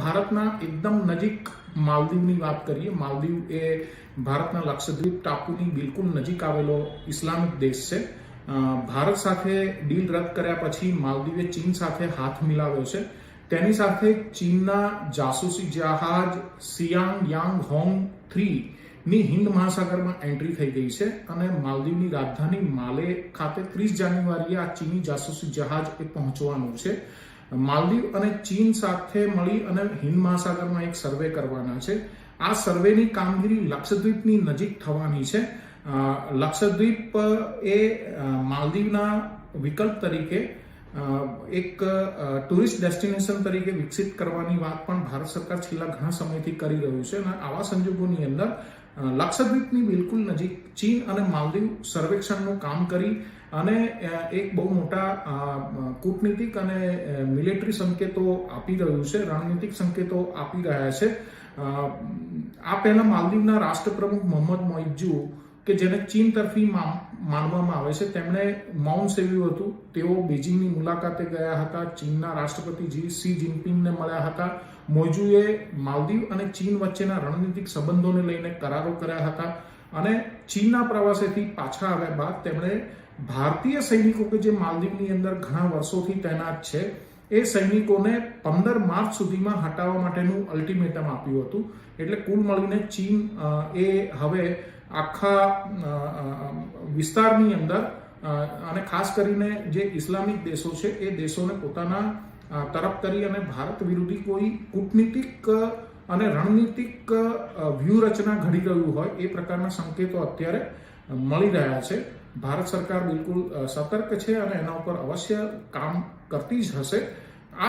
ભારતના એકદમ નજીક માલદીવની વાત કરીએ, માલદીવ એ ભારતના લક્ષદ્વીપ ટાપુની બિલકુલ નજીક આવેલો ઇસ્લામિક દેશ છે. ભારત સાથે ડીલ રદ કર્યા પછી માલદીવે ચીન સાથે હાથ મિલાવ્યો છે. તેની સાથે ચીનના જાસૂસી જહાજ સિયાંગ યાંગ હોંગ થ્રી ની હિન્દ મહાસાગરમાં એન્ટ્રી થઈ ગઈ છે અને માલદીવની રાજધાની માલે ખાતે ત્રીસ જાન્યુઆરીએ આ ચીની જાસૂસી જહાજ એ પહોંચવાનું છે. માલદીવ અને ચીન સાથે મળી અને હિન્દ મહાસાગરમાં એક સર્વે કરવાના છે. આ સર્વેની કામગીરી લક્ષદ્વીપની નજીક થવાની છે. લક્ષદ્વીપ એ માલદીવના વિકલ્પ તરીકે એક ટુરિસ્ટ ડેસ્ટિનેશન તરીકે વિકસિત કરવાની વાત પણ ભારત સરકાર છેલ્લા ઘણા સમયથી કરી રહ્યું છે અને આવા સંજોગોની અંદર લક્ષદ્વીપની બિલકુલ નજીક ચીન અને માલદીવ સર્વેક્ષણનું કામ કરી અને એક બહુ મોટા કૂટનીતિક અને મિલિટરી સંકેતો આપી રહ્યું છે, રણનીતિક સંકેતો આપી રહ્યા છે. આ પહેલા માલદીવના રાષ્ટ્રપ્રમુખ મોહમ્મદ મોઇજુ કે જેને ચીન તરફી માનવામાં આવે છે. તેમણે મૌન સેવ્યું હતું. તેઓ બીજિંગની મુલાકાતે ગયા હતા. ચીનના રાષ્ટ્રપતિ જી સી જિનપિંગને મળ્યા હતા. મોજુએ માલદીવ અને ચીન વચ્ચેના રણનીતિક સંબંધોને લઈને કરારો કર્યા હતા અને ચીનના પ્રવાસેથી પાછા આવ્યા બાદ તેમણે ભારતીય સૈનિકો કે જે માલદીવની અંદર ઘણા વર્ષોથી તૈનાત છે, એ સૈનિકોને પંદર માર્ચ સુધીમાં હટાવવા માટેનું અલ્ટિમેટમ આપ્યું હતું. એટલે કુલ મળીને ચીન એ હવે આખા વિસ્તારની અંદર અને ખાસ કરીને જે ઇસ્લામિક દેશો છે, એ દેશોને પોતાના તરફ કરી અને ભારત વિરોધી કોઈ કૂટનીતિક અને રણનીતિક વ્યૂહરચના ઘડી રહ્યું હોય, એ પ્રકારના સંકેતો અત્યારે મળી રહ્યા છે. ભારત સરકાર બિલકુલ સતર્ક છે અને એના ઉપર અવશ્ય કામ કરતી જ હશે.